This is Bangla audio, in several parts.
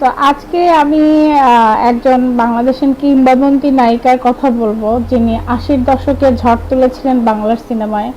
তো আজকে আমি একজন বাংলাদেশের কিংবদন্তি নায়িকার কথা বলব যিনি আশির দশকে ঝড় তুলেছিলেন বাংলার সিনেমায়।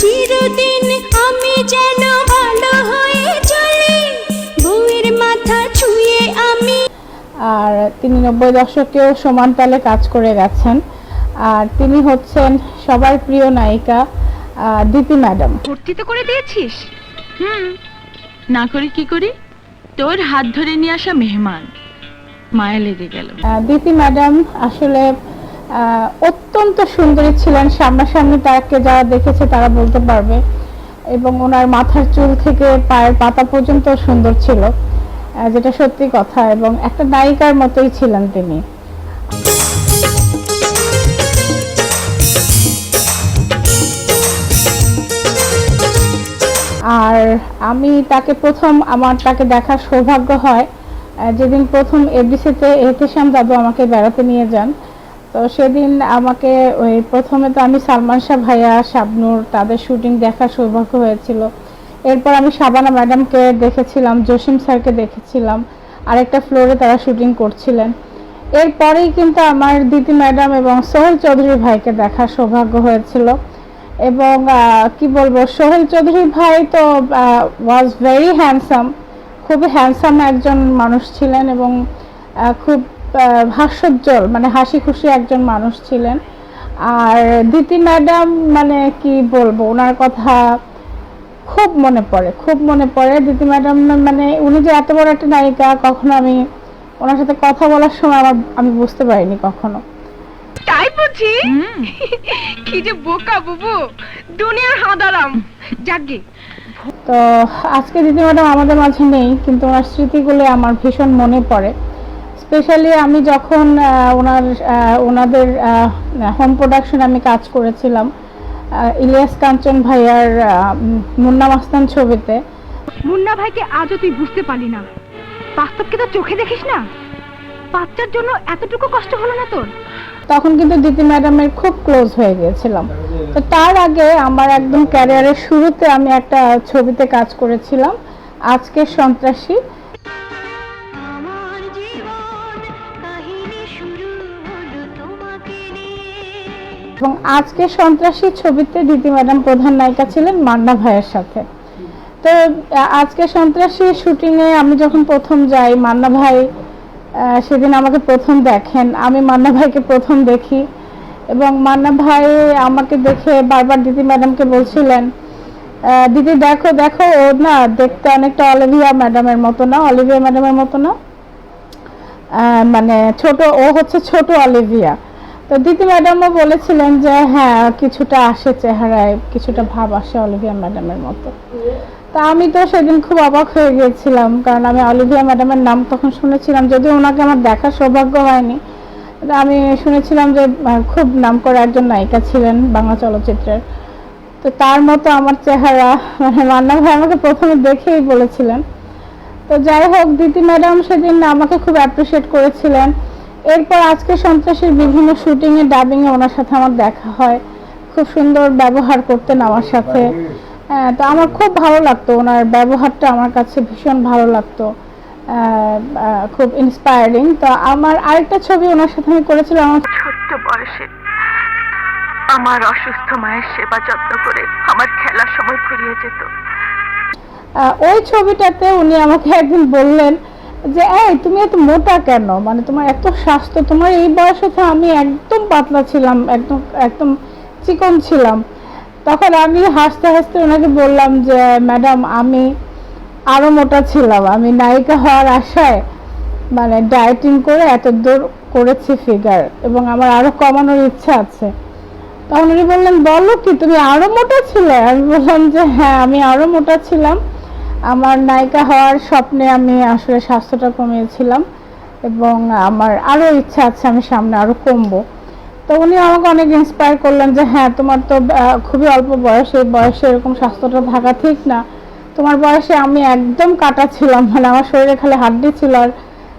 চিরদিন আমি যেন ভালো হয়ে চলি মাথা ছুঁয়ে আমি আর তিনি নব্বই দশকেও সমান তালে কাজ করে গেছেন। আর তিনি হচ্ছেন সবার প্রিয় নায়িকা দিতি ম্যাডাম। ভর্তি তো করে দিয়েছিস? হুম না করি কি করি? তোর হাত ধরে নিয়ে আসা মেহমান। মায়া লেগে গেল। দিতি ম্যাডাম আসলে অত্যন্ত সুন্দরী ছিলেন। সামনাসামনি তাকে যারা দেখেছে তারা বলতে পারবে। এবং ওনার মাথার চুল থেকে পায়ের পাতা পর্যন্ত সুন্দর ছিল। যেটা সত্যি কথা। এবং একটা নায়িকার মতোই ছিলেন তিনি। আর আমি তাকে প্রথম, আমার তাকে দেখার সৌভাগ্য হয় যেদিন প্রথম এফডিসিতে এহতেশাম দাদু আমাকে বেড়াতে নিয়ে যান। তো সেদিন আমাকে ওই প্রথমে তো আমি সালমান শাহ ভাইয়া, শাবনুর, তাদের শুটিং দেখার সৌভাগ্য হয়েছিল। এরপর আমি শাবানা ম্যাডামকে দেখেছিলাম, জসিম স্যারকে দেখেছিলাম, আরেকটা ফ্লোরে তারা শুটিং করছিলেন। এরপরেই কিন্তু আমার দিদি ম্যাডাম এবং সোহেল চৌধুরী ভাইকে দেখার সৌভাগ্য হয়েছিল। এবং কি বলব, সোহেল চৌধুরী ভাই তো ওয়াজ ভেরি হ্যান্ডসাম খুবই হ্যান্ডসাম একজন মানুষ ছিলেন এবং খুব হাস্যোজ্জ্বল মানে হাসি খুশি একজন মানুষ ছিলেন। আর দিতি ম্যাডাম মানে কি বলব, ওনার কথা খুব মনে পড়ে, খুব মনে পড়ে। দিতি ম্যাডাম মানে উনি যে এত বড় একটা নায়িকা, কখনো আমি ওনার সাথে কথা বলার সময় আমার, আমি বুঝতে পারিনি কখনো। তাই বুঝি? কি যে বোকা বুবু। দুনিয়ার হাঁদারাম। যাকে তো আজকে দিদি ম্যাডাম আমাদের মাঝে নেই কিন্তু ওনার স্মৃতিগুলো আমার ভীষণ মনে পড়ে। স্পেশালি আমি যখন ওনার ওনাদের হোম প্রোডাকশন আমি কাজ করেছিলাম ইলিয়াস কাঞ্চন ভাইয়ার আহ, মুন্না মাস্তান ছবিতে। মুন্না ভাইকে আজও তুই বুঝতে পারলি না। বাস্তবকে তো চোখে দেখিস না। বাচ্চার জন্য এতটুকু কষ্ট হলো না তোর? তখন কিন্তু দিদি ম্যাডামের খুব ক্লোজ হয়ে গিয়েছিলাম। তো তার আগে আমার একদম ক্যারিয়ারের শুরুতে আমি একটা ছবিতে কাজ করেছিলাম আজকে সন্ত্রাসী। এবং আজকে সন্ত্রাসী ছবিতে দিদি ম্যাডাম প্রধান নায়িকা ছিলেন মান্না ভাইয়ের সাথে। তো আজকে সন্ত্রাসী শুটিংয়ে আমি যখন প্রথম যাই মান্না ভাই সেদিন আমাকে প্রথম দেখেন। আমি মান্না ভাইকে প্রথম দেখি এবং মান্না ভাই আমাকে দেখে বারবার দিদি ম্যাডামকে বলছিলেন দিদি দেখো দেখো, ও না দেখতে অনেকটা অলিভিয়া ম্যাডামের মতো না, অলিভিয়া ম্যাডামের মতো না। মানে ছোট, ও হচ্ছে ছোট অলিভিয়া। তো দিদি ম্যাডামও বলেছিলেন যে হ্যাঁ কিছুটা আসে চেহারায়, কিছুটা ভাব আসে অলিভিয়া ম্যাডামের মতো। তা আমি তো সেদিন খুব অবাক হয়ে গিয়েছিলাম কারণ আমি অলিভিয়া ম্যাডামের নাম তখন শুনেছিলাম, যদিও ওনাকে আমার দেখার সৌভাগ্য হয়নি। আমি শুনেছিলাম যে খুব নামকরা একজন নায়িকা ছিলেন বাংলা চলচ্চিত্রের। তো তার মতো আমার চেহারা মানে মান্না ভাই আমাকে প্রথমে দেখেই বলেছিলেন। তো যাই হোক দিদি ম্যাডাম সেদিন আমাকে খুব অ্যাপ্রিসিয়েট করেছিলেন। এরপর আজকে সন্ত্রাসের বিভিন্ন শুটিংয়ে ডাবিংয়ে ওনার সাথে আমার দেখা হয়। খুব সুন্দর ব্যবহার করতেন আমার সাথে। তো আমার খুব ভালো লাগতো ওনার ব্যবহারটা আমার কাছে ভীষণ ভালো লাগতো। খুব ইন্সপায়ারিং তো আমার আরেকটা ছবি ওনার সাথে আমি করেছিলাম। আমার ছোট্ট বয়সে আমার অসুস্থ মায়ের সেবা যত্ন করে আমার খেলার সময় ফুরিয়ে যেত। ওই ছবিটাতে উনি আমাকে একদিন বললেন যে এই তুমি এত মোটা কেন? মানে তোমার এত স্বাস্থ্য তোমার এই বয়সে তো আমি একদম পাতলা ছিলাম একদম একদম চিকন ছিলাম। তখন আমি হাসতে হাসতে ওনাকে বললাম যে, ম্যাডাম, আমি আরও মোটা ছিলাম। আমি নায়িকা হওয়ার আশায় মানে ডায়েটিং করে এত দূর করেছি ফিগার এবং আমার আরও কমানোর ইচ্ছা আছে। তখন উনি বললেন, বলো কি, তুমি আরও মোটা ছিলে? আমি বললাম যে হ্যাঁ আমি আরও মোটা ছিলাম। আমার নায়িকা হওয়ার স্বপ্নে আমি আসলে স্বাস্থ্যটা কমিয়েছিলাম এবং আমার আরও ইচ্ছা আছে, আমি সামনে আরও কমবো। তো উনি আমাকে অনেক ইন্সপায়ার করলেন যে হ্যাঁ তোমার তো খুবই অল্প বয়সে বয়সে এরকম স্বাস্থ্যটা থাকা ঠিক না। তোমার বয়সে আমি একদম কাটা ছিলাম মানে আমার শরীরে খালি হাড্ডি ছিল। আর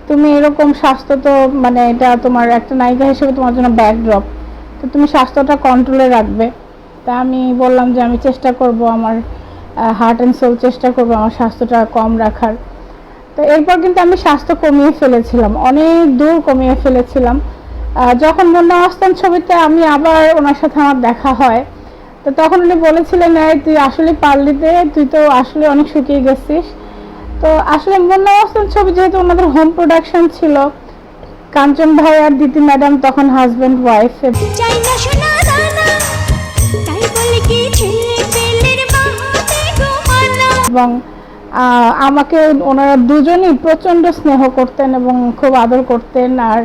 তুমি এরকম স্বাস্থ্য তো মানে এটা তোমার একটা নায়িকা হিসেবে তোমার জন্য ব্যাকড্রপ তো তুমি স্বাস্থ্যটা কন্ট্রোলে রাখবে। তা আমি বললাম যে, আমি চেষ্টা করব আমার হার্ট অ্যান্ড সোল চেষ্টা করব আমার স্বাস্থ্যটা কম রাখার। তো এরপর কিন্তু আমি স্বাস্থ্য কমিয়ে ফেলেছিলাম, অনেক দূর কমিয়ে ফেলেছিলাম। যখন মুন্না মাস্তান ছবিতে আমি আবার ওনার সাথে আমার দেখা হয়। তো তখন উনি বলেছিলেন "এই, তুই আসলে পারলিতে তুই তো আসলে অনেক শুকিয়ে গেছিস। তো আসলে মুন্না মাস্তান ছবি যেহেতু ওনাদের হোম প্রোডাকশন ছিল। কাঞ্চন ভাই আর দিতি ম্যাডাম তখন হাজব্যান্ড ওয়াইফ এবং আমাকে ওনারা দুজনই প্রচণ্ড স্নেহ করতেন এবং খুব আদর করতেন। আর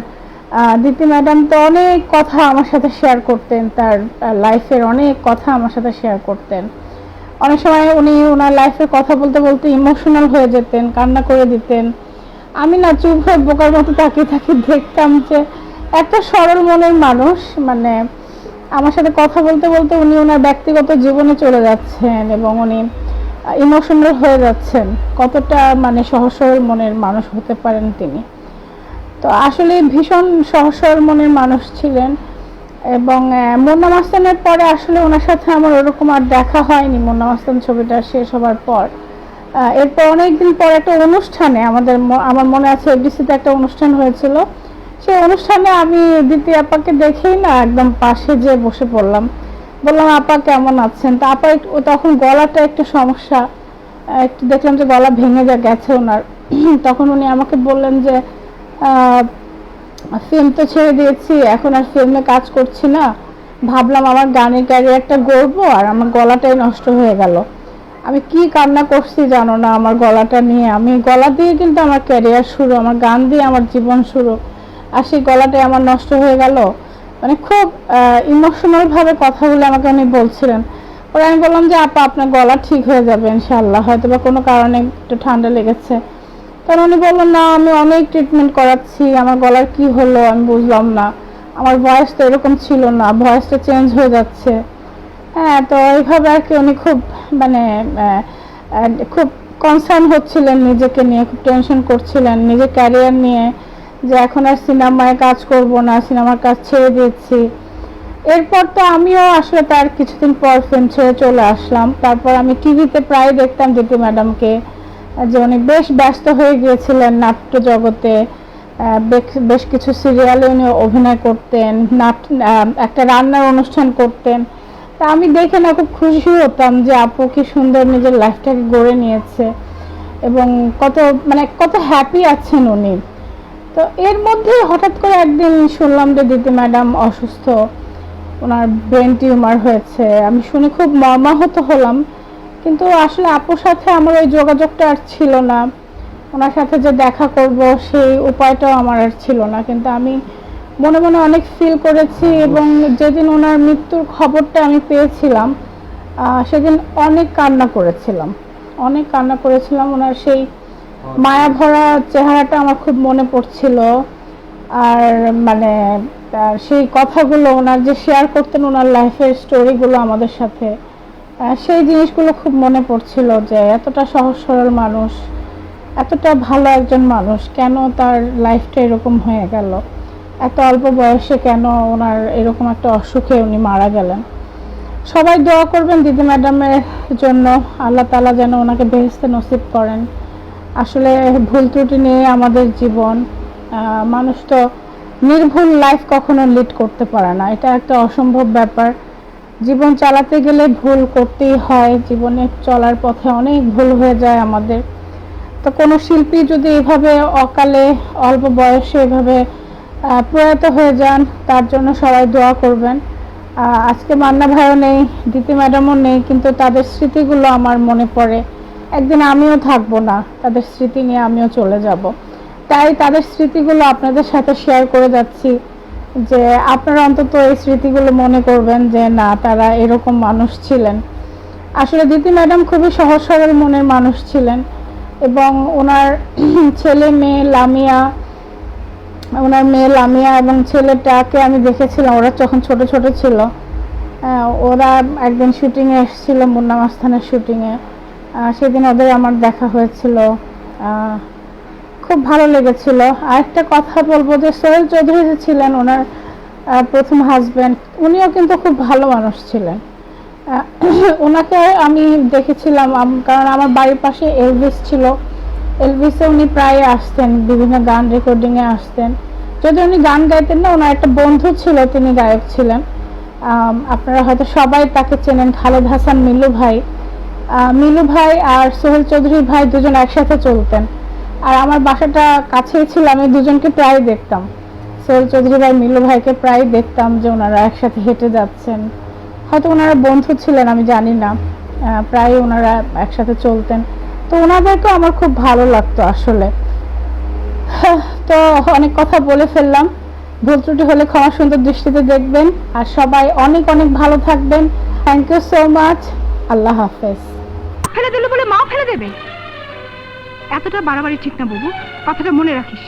দিতি ম্যাডাম তো অনেক কথা আমার সাথে শেয়ার করতেন, তার লাইফের অনেক কথা আমার সাথে শেয়ার করতেন। অনেক সময় উনি ওনার লাইফের কথা বলতে বলতে ইমোশনাল হয়ে যেতেন, কান্না করে দিতেন। আমি না চুপ হয়ে বোকার মতো তাকিয়ে তাকিয়ে দেখতাম যে এত সরল মনের মানুষ মানে আমার সাথে কথা বলতে বলতে উনি ওনার ব্যক্তিগত জীবনে চলে যাচ্ছেন এবং উনি ইমোশনাল হয়ে যাচ্ছেন। কতটা মানে সহজ সরল মনের মানুষ হতে পারেন তিনি। তো আসলে ভীষণ সহজ সরল মনের মানুষ ছিলেন এবং মাস্তানের পরে আসলে ওনার সাথে আমার ওরকম আর দেখা হয়নি মুন্না মাস্তান ছবিটা শেষ হবার পর। এরপর অনেকদিন পর একটা অনুষ্ঠানে আমাদের আমার মনে আছে এফডিসিতে একটা অনুষ্ঠান হয়েছিল। সেই অনুষ্ঠানে আমি দ্বিতীয় আপাকে দেখেই না একদম পাশে যেয়ে বসে পড়লাম। বললাম, আপা কেমন আছেন? তা আপা একটু, তখন গলাটা একটু সমস্যা একটু দেখলাম যে গলা ভেঙে যা গেছে ওনার। তখন উনি আমাকে বললেন যে ফিল্ম তো ছেড়ে দিয়েছি, এখন আর ফিল্মে কাজ করছি না। ভাবলাম আমার গানের ক্যারিয়ারটা গড়বো আর আমার গলাটাই নষ্ট হয়ে গেল। আমি কি কান্না করছি জানো না আমার গলাটা নিয়ে। আমি গলা দিয়ে কিন্তু আমার ক্যারিয়ার শুরু, আমার গান দিয়ে আমার জীবন শুরু। আর সেই গলাটাই আমার নষ্ট হয়ে গেল। মানে খুব ইমোশনাল ভাবে কথা বলে আমাকে উনি বলছিলেন। পরে আমি বললাম যে, আপা, আপনার গলা ঠিক হয়ে যাবে ইনশাল্লাহ হয়তো বা কোনো কারণে একটু ঠান্ডা লেগেছে। তখন উনি বললেন, না, আমি অনেক ট্রিটমেন্ট করাচ্ছি, আমার গলার কি হলো আমি বুঝলাম না। আমার ভয়েস তো এরকম ছিল না ভয়েসটা চেঞ্জ হয়ে যাচ্ছে। হ্যাঁ তো এইভাবে আর কি উনি খুব মানে খুব কনসার্ন হচ্ছিলেন নিজেকে নিয়ে, খুব টেনশন করছিলেন। নিজের ক্যারিয়ার নিয়ে যে এখন আর সিনেমায় কাজ করব না, সিনেমার কাজ ছেড়ে দিচ্ছি। এরপর তো আমিও আসলে তার কিছুদিন পর ফিল্ম ছেড়ে চলে আসলাম। তারপর আমি টিভিতে প্রায় দেখতাম দিতি ম্যাডামকে যে উনি বেশ ব্যস্ত হয়ে গিয়েছিলেন নাট্য জগতে বেশ- কিছু সিরিয়ালে উনি অভিনয় করতেন, নাট একটা রান্নার অনুষ্ঠান করতেন। তা আমি দেখে না, খুব খুশি হতাম যে আপু কি সুন্দর নিজের লাইফটাকে গড়ে নিয়েছে এবং কত মানে কত হ্যাপি আছেন উনি। তো এর মধ্যে হঠাৎ করে একদিন শুনলাম যে দিদি ম্যাডাম অসুস্থ, ওনার ব্রেন টিউমার হয়েছে। আমি শুনে খুব মর্মাহত হলাম। কিন্তু আসলে আপুর সাথে আমার ওই যোগাযোগটা আর ছিল না। ওনার সাথে যে দেখা করব সেই উপায়টাও আমার আর ছিল না। কিন্তু আমি মনে মনে অনেক ফিল করেছি এবং যেদিন ওনার মৃত্যুর খবরটা আমি পেয়েছিলাম সেদিন অনেক কান্না করেছিলাম। অনেক কান্না করেছিলাম ওনার সেই মায়া ভরা চেহারাটা আমার খুব মনে পড়ছিল। আর মানে সেই কথাগুলো ওনার যে শেয়ার করতেন ওনার লাইফের স্টোরিগুলো আমাদের সাথে সেই জিনিসগুলো খুব মনে পড়ছিল যে এতটা সহজ সরল মানুষ, এতটা ভালো একজন মানুষ কেন তার লাইফটা এরকম হয়ে গেল? এত অল্প বয়সে কেন ওনার এরকম একটা অসুখে উনি মারা গেলেন? সবাই দোয়া করবেন দিদি ম্যাডামের জন্য, আল্লাহ তালা যেন ওনাকে বেহেস্তে নসিব করেন। আসলে ভুল ত্রুটি নিয়ে আমাদের জীবন মানুষ তো নির্ভুল লাইফ কখনো লিড করতে পারে না। এটা একটা অসম্ভব ব্যাপার। জীবন চালাতে গেলে ভুল করতেই হয়, জীবনে চলার পথে অনেক ভুল হয়ে যায় আমাদের। তো কোনো শিল্পী যদি এভাবে অকালে, অল্প বয়সে এভাবে প্রয়াত হয়ে যান, তার জন্য সবাই দোয়া করবেন। আজকে মান্না ভাইও নেই, দিতি ম্যাডামও নেই, কিন্তু তাদের স্মৃতিগুলো আমার মনে পড়ে। একদিন আমিও থাকব না, তাদের স্মৃতি নিয়ে আমিও চলে যাব। তাই তাদের স্মৃতিগুলো আপনাদের সাথে শেয়ার করে যাচ্ছি। যে আপনারা অন্তত এই স্মৃতিগুলো মনে করবেন যে না, তারা এরকম মানুষ ছিলেন। আসলে দিতি ম্যাডাম খুবই সহজ সরল মনের মানুষ ছিলেন এবং ওনার ছেলে মেয়ে লামিয়া, ওনার মেয়ে লামিয়া এবং ছেলেটাকে আমি দেখেছিলাম, ওরা যখন ছোট ছোট ছিল। ওরা একদিন শুটিংয়ে এসেছিল মুন্না মাস্তানের শুটিংয়ে। সেদিন ওদের আমার দেখা হয়েছিল। খুব ভালো লেগেছিল। আর একটা কথা বলব যে সোহেল চৌধুরী যে ছিলেন ওনার প্রথম হাজবেন্ড উনিও কিন্তু খুব ভালো মানুষ ছিলেন। ওনাকে আমি দেখেছিলাম কারণ আমার বাড়ির পাশে এলভিস ছিল। এলভিসে উনি প্রায় আসতেন, বিভিন্ন গান রেকর্ডিংয়ে আসতেন। যদি উনি গান গাইতেন না, ওনার একটা বন্ধু ছিল, তিনি গায়ক ছিলেন। আপনারা হয়তো সবাই তাকে চেনেন, খালেদ হাসান মিলু ভাই। মিলু ভাই আর সোহেল চৌধুরী ভাই দুজন একসাথে চলতেন। আর আমার বাসাটা কাছেই ছিল, আমি দুজনকে প্রায় দেখতাম। সোহেল চৌধুরী ভাই, মিলু ভাইকে প্রায় দেখতাম যে ওনারা একসাথে হেঁটে যাচ্ছেন। হয়তো ওনারা বন্ধু ছিলেন, আমি জানি না। প্রায় ওনারা একসাথে চলতেন। তো ওনাদেরকেও আমার খুব ভালো লাগতো আসলে। তো অনেক কথা বলে ফেললাম। ভুল ত্রুটি হলে ক্ষমা সুন্দর দৃষ্টিতে দেখবেন। আর সবাই অনেক অনেক ভালো থাকবেন। থ্যাংক ইউ সো মাচ আল্লাহ হাফেজ। ফেলে দিল বলে মাও ফেলে দেবে। এতটা বাড়াবাড়ি ঠিক না বাবু। কথাটা মনে রাখিস।